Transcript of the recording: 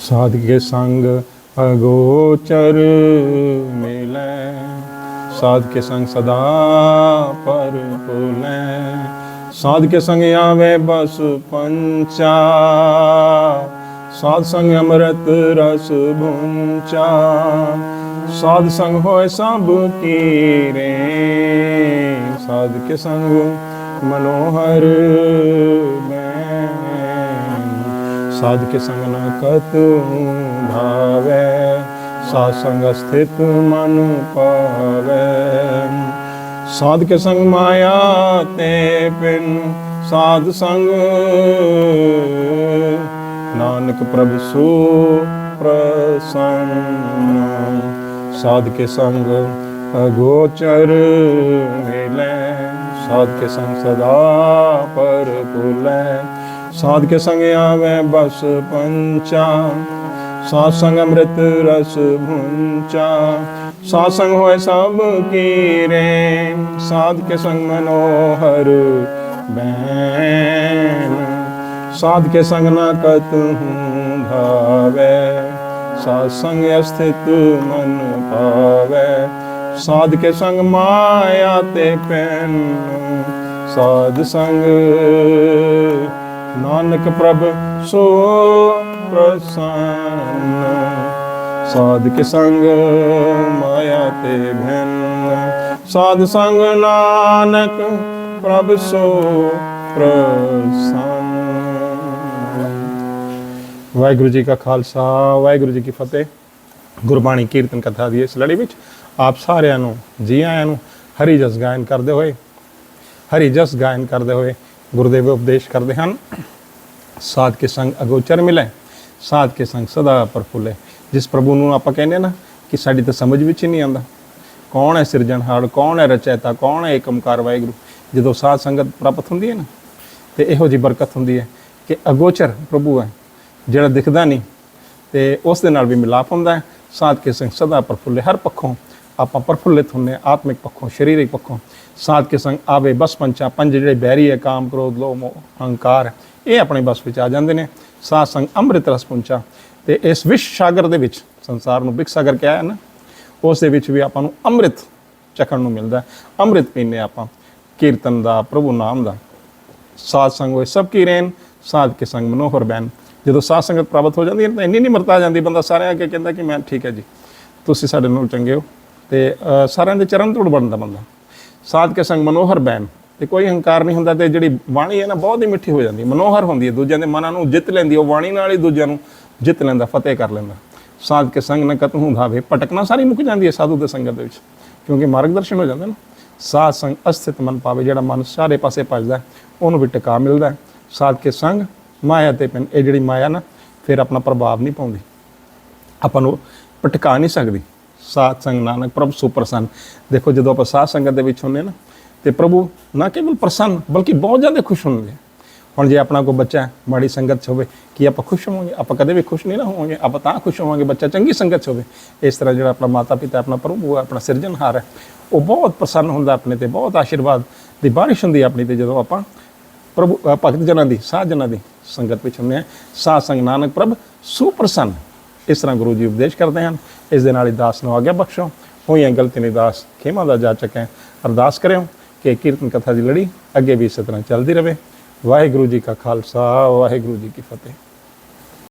ਸਾਧ ਕੇ ਸੰਗ ਅਗੋਚਰ ਮਿਲੈ। ਸਾਧ ਕੇ ਸੰਗ ਸਦਾ ਪਰ ਪੁਲੈ ਸਾਧ ਕੇ ਸੰਗ ਆਵੇ ਬਸ ਪੰਚਾ। ਸਾਧ ਸੰਗ ਅੰਮ੍ਰਿਤ ਰਸ ਭੁੰਚਾ ਸਾਧ ਸੰਗ ਹੋਏ ਸਭ ਕੀਰੇ। ਸਾਧ ਕੇ ਸੰਗ ਮਨੋਹਰ ਸਾਧ ਕੇ ਸੰਗ ਨਾ ਕਤ ਭਾਵੈ, ਸਾਧ ਸੰਗ ਸਥਿਤ ਮਨ ਪਾਵੈ। ਸਾਧ ਕੇ ਸੰਗ ਮਾਇਆ ਤੇ ਪਿਨ, ਸਾਧ ਸੰਗ ਨਾਨਕ ਪ੍ਰਭ ਸੋ ਪ੍ਰਸੰਨ। ਸਾਧ ਕੇ ਸੰਗ ਅਗੋਚਰ ਮਿਲੈ ਸਾਧ ਕੇ ਸੰਗ ਸਦਾ ਪਰ ਪੁਲੈ ਸਾਧ ਕੇ ਸੰਗ ਆਵੇ, ਬਸ ਪੰਚਾ। ਸਾਧ ਸੰਗ ਅੰਮ੍ਰਿਤ ਰਸ ਭੁੰਚਾ। ਸਾਧ ਸੰਗ ਹੋਏ ਸਭ ਕੀ ਰੇ। ਸਾਧ ਕੇ ਸੰਗ ਮਨੋਹਰ ਬੈਨ ਸਾਧ ਕੇ ਸੰਗ ਨਾ ਕਤੁ ਭਾਵੈ। ਸਾਧ ਸੰਗ ਅਸਥਿਤ ਮਨ ਪਾਵੈ ਸਾਧ ਕੇ ਸੰਗ ਮਾਇਆ ਤੇ ਪੈਨ। ਸਾਧ ਸੰਗ ਨਾਨਕ ਪ੍ਰਭ ਸੋ ਪ੍ਰਸੰਨ ਸਾਧ ਸੰਗ ਮਾਇਆ ਤੇ ਭੈਨ, ਸਾਧ ਸੰਗ ਨਾਨਕ ਪ੍ਰਭ ਸੋ ਪ੍ਰਸੰਨ। ਵਾਹਿਗੁਰੂ ਜੀ ਕਾ ਖਾਲਸਾ, ਵਾਹਿਗੁਰੂ ਜੀ ਕੀ ਫਤਿਹ। ਗੁਰਬਾਣੀ ਕੀਰਤਨ ਕਥਾ ਦੀ ਇਸ ਲੜੀ ਵਿੱਚ ਆਪ ਸਾਰਿਆਂ ਨੂੰ ਜੀ ਆਇਆਂ ਨੂੰ ਹਰੀ ਜਸ ਗਾਇਨ ਕਰਦੇ ਹੋਏ, ਹਰੀ ਜਸ ਗਾਇਨ ਕਰਦੇ ਹੋਏ ਗੁਰਦੇਵ ਉਪਦੇਸ਼ ਕਰਦੇ ਹਨ। ਸਾਧ ਕੇ ਸੰਗ ਅਗੋਚਰ ਮਿਲੇ, ਸਾਧ ਕੇ ਸੰਗ ਸਦਾ ਪ੍ਰਫੁੱਲੇ। ਜਿਸ ਪ੍ਰਭੂ ਨੂੰ ਆਪਾਂ ਕਹਿੰਦੇ ਨਾ ਕਿ ਸਾਡੀ ਤਾਂ ਸਮਝ ਵਿੱਚ ਹੀ ਨਹੀਂ ਆਉਂਦਾ। ਕੌਣ ਹੈ ਸਿਰਜਣਹਾਰ ਕੌਣ ਹੈ ਰਚੈਤਾ, ਕੌਣ ਹੈ ਏਕਮਕਾਰ ਵਾਹਿਗੁਰੂ? ਜਦੋਂ ਸਾਧ ਸੰਗਤ ਪ੍ਰਾਪਤ ਹੁੰਦੀ ਹੈ ਨਾ, ਤੇ ਇਹੋ ਜੀ ਬਰਕਤ ਹੁੰਦੀ ਹੈ ਕਿ ਅਗੋਚਰ ਪ੍ਰਭੂ ਹੈ, ਜਿਹੜਾ ਦਿਖਦਾ ਨਹੀਂ, ਤੇ ਉਸ ਦੇ ਨਾਲ ਵੀ ਮਿਲਾਪ ਹੁੰਦਾ ਹੈ। ਸਾਧ ਕੇ ਸੰਗ ਸਦਾ ਪ੍ਰਫੁੱਲੇ, ਹਰ ਪੱਖੋਂ ਆਪਾਂ ਪ੍ਰਫੁੱਲਿਤ ਹੁੰਨੇ ਹਾਂ, ਆਤਮਿਕ ਪੱਖੋਂ ਸਰੀਰਕ ਪੱਖੋਂ। ਸਾਧ ਕੇ ਸੰਗ ਆਵੇ ਬਸ ਪੰਚਾ ਪੰਜ ਜਿਹੜੇ ਬੈਰੀ ਹੈ ਕਾਮ ਕ੍ਰੋਧ ਲੋਭ ਮੋਹ ਹੰਕਾਰ ਇਹ ਆਪਣੇ ਬਸ ਵਿੱਚ ਆ ਜਾਂਦੇ ਨੇ। ਸਾਧ ਸੰਗ ਅੰਮ੍ਰਿਤ ਰਸ ਪੁੰਚਾ। ਤੇ ਇਸ ਵਿਸ਼ ਸਾਗਰ ਦੇ ਵਿੱਚ ਸੰਸਾਰ ਨੂੰ ਬਿਕ ਸਾਗਰ ਕਿਹਾ ਹੈ ਨਾ ਉਸ ਦੇ ਵਿੱਚ ਵੀ ਆਪਾਂ ਨੂੰ ਅੰਮ੍ਰਿਤ ਚਖਣ ਨੂੰ ਮਿਲਦਾ ਹੈ। ਅੰਮ੍ਰਿਤ ਪੀਨੇ ਆਪਾਂ। ਕੀਰਤਨ ਦਾ ਪ੍ਰਭੂ ਨਾਮ ਦਾ। ਸਾਧ ਸੰਗ ਹੋਏ ਸਭ ਕੀ ਰੇਨ ਸਾਧ ਕੇ ਸੰਗ ਮਨੋਹਰ ਬੈਨ ਜਦੋਂ ਸਾਧ ਸੰਗਤ ਪ੍ਰਾਪਤ ਹੋ ਜਾਂਦੀ ਹੈ ਤਾਂ ਇੰਨੀ ਨਿਮਰਤਾ ਆ ਜਾਂਦੀ ਬੰਦਾ ਸਾਰਿਆਂ ਅੱਗੇ ਕਹਿੰਦਾ ਕਿ ਮੈਂ ਠੀਕ ਹੈ ਜੀ ਤੁਸੀਂ ਸਾਡੇ ਨਾਲ ਚੰਗੇ ਹੋ। ਤੇ ਸਾਰਿਆਂ ਦੇ ਚਰਨ ਧੂੜ ਬਣਦਾ ਬੰਦਾ। ਸਾਧ ਕੇ ਸੰਗ ਮਨੋਹਰ ਬੈਨ ਤੇ ਕੋਈ ਹੰਕਾਰ ਨਹੀਂ ਹੁੰਦਾ ਤੇ ਜਿਹੜੀ ਬਾਣੀ ਹੈ ਨਾ, ਬਹੁਤ ਹੀ ਮਿੱਠੀ ਹੋ ਜਾਂਦੀ। ਮਨੋਹਰ ਹੁੰਦੀ ਹੈ, ਦੂਜਿਆਂ ਦੇ ਮਨਾਂ ਨੂੰ ਜਿੱਤ ਲੈਂਦੀ ਹੈ। ਉਹ ਬਾਣੀ ਨਾਲ ਹੀ ਦੂਜਿਆਂ ਨੂੰ ਜਿੱਤ ਲੈਂਦਾ, ਫਤਿਹ ਕਰ ਲੈਂਦਾ। ਸਾਧ ਕੇ ਸੰਗ ਨ ਕਤਹੂ ਧਾਵੇ। ਭਟਕਣਾ ਸਾਰੀ ਮੁੱਕ ਜਾਂਦੀ ਹੈ ਸਾਧੂ ਦੇ ਸੰਗਤ ਦੇ ਵਿੱਚ, ਕਿਉਂਕਿ ਮਾਰਗਦਰਸ਼ਨ ਹੋ ਜਾਂਦਾ ਨਾ। ਸਾਧ ਸੰਗ ਅਸਥਿਤ ਮਨ ਪਾਵੇ, ਜਿਹੜਾ ਮਨ ਸਾਰੇ ਪਾਸੇ ਭਜਦਾ ਉਹਨੂੰ ਵੀ ਟਿਕਾ ਮਿਲਦਾ ਸਾਧ ਕੇ ਸੰਗ ਮਾਇਆ ਤੇ ਪਿੰਨ ਇਹ ਜਿਹੜੀ ਮਾਇਆ ਨਾ, ਫਿਰ ਆਪਣਾ ਪ੍ਰਭਾਵ ਨਹੀਂ ਪਾਉਂਦੀ। ਆਪਾਂ ਨੂੰ ਭਟਕਾ ਨਹੀਂ ਸਕਦੀ। ਸਾਧ ਸੰਗ ਨਾਨਕ, ਪ੍ਰਭ ਸੁਪਰਸੰਨ। ਦੇਖੋ ਜਦੋਂ ਆਪਾਂ ਸਾਧ ਸੰਗਤ ਦੇ ਵਿੱਚ ਹੁੰਨੇ ਨਾ, ਤੇ ਪ੍ਰਭੂ ਨਾ ਕੇਵਲ ਪ੍ਰਸੰਨ, ਬਲਕਿ ਬਹੁਤ ਜ਼ਿਆਦਾ ਖੁਸ਼ ਹੁੰਦੇ ਹੁਣ ਜੇ ਆਪਣਾ ਕੋਈ ਬੱਚਾ ਮਾੜੀ ਸੰਗਤ 'ਚ ਹੋਵੇ, ਕਿ ਆਪਾਂ ਖੁਸ਼ ਹੋਵਾਂਗੇ? ਆਪਾਂ ਕਦੇ ਵੀ ਖੁਸ਼ ਨਹੀਂ ਨਾ ਹੋਵਾਂਗੇ, ਆਪਾਂ ਤਾਂ ਖੁਸ਼ ਹੋਵਾਂਗੇ ਬੱਚਾ ਚੰਗੀ ਸੰਗਤ 'ਚ ਹੋਵੇ। ਇਸ ਤਰ੍ਹਾਂ ਜਿਹੜਾ ਆਪਣਾ ਮਾਤਾ ਪਿਤਾ ਆਪਣਾ ਪ੍ਰਭੂ ਹੈ ਆਪਣਾ ਸਿਰਜਣਹਾਰ ਹੈ ਉਹ ਬਹੁਤ ਪ੍ਰਸੰਨ ਹੁੰਦਾ ਆਪਣੇ ਤੇ, ਬਹੁਤ ਆਸ਼ੀਰਵਾਦ ਦੀ ਬਾਰਿਸ਼ ਹੁੰਦੀ ਆਪਣੀ ਤੇ ਜਦੋਂ ਆਪਾਂ ਪ੍ਰਭੂ ਭਗਤ ਜਨਾਂ ਦੀ, ਸਾਧ ਜਨਾਂ ਦੀ ਸੰਗਤ ਵਿੱਚ ਹੁੰਦੇ ਆ ਸਾਧ ਸੰਗ ਨਾਨਕ, ਪ੍ਰਭ, ਸੁਪ੍ਰਸੰਨ। ਇਸ ਤਰ੍ਹਾਂ ਗੁਰੂ ਜੀ ਉਪਦੇਸ਼ ਕਰਦੇ ਹਨ। ਇਸ ਦੇ ਨਾਲ ਹੀ ਦਾਸ ਨੂੰ ਆਗਿਆ ਬਖਸ਼ੋ। ਹੋਈਆਂ ਗਲਤੀ ਨੇ ਦਾਸ ਖੇਮਾ ਦਾ ਜਾ ਹੈ ਅਰਦਾਸ ਕਰਿਓ ਕਿ ਕੀਰਤਨ ਕਥਾ ਦੀ ਲੜੀ ਅੱਗੇ ਵੀ ਇਸੇ ਤਰ੍ਹਾਂ ਚੱਲਦੀ ਰਹੇ ਵਾਹਿਗੁਰੂ ਜੀ ਕਾ ਖਾਲਸਾ, ਵਾਹਿਗੁਰੂ ਜੀ ਕੀ ਫਤਿਹ।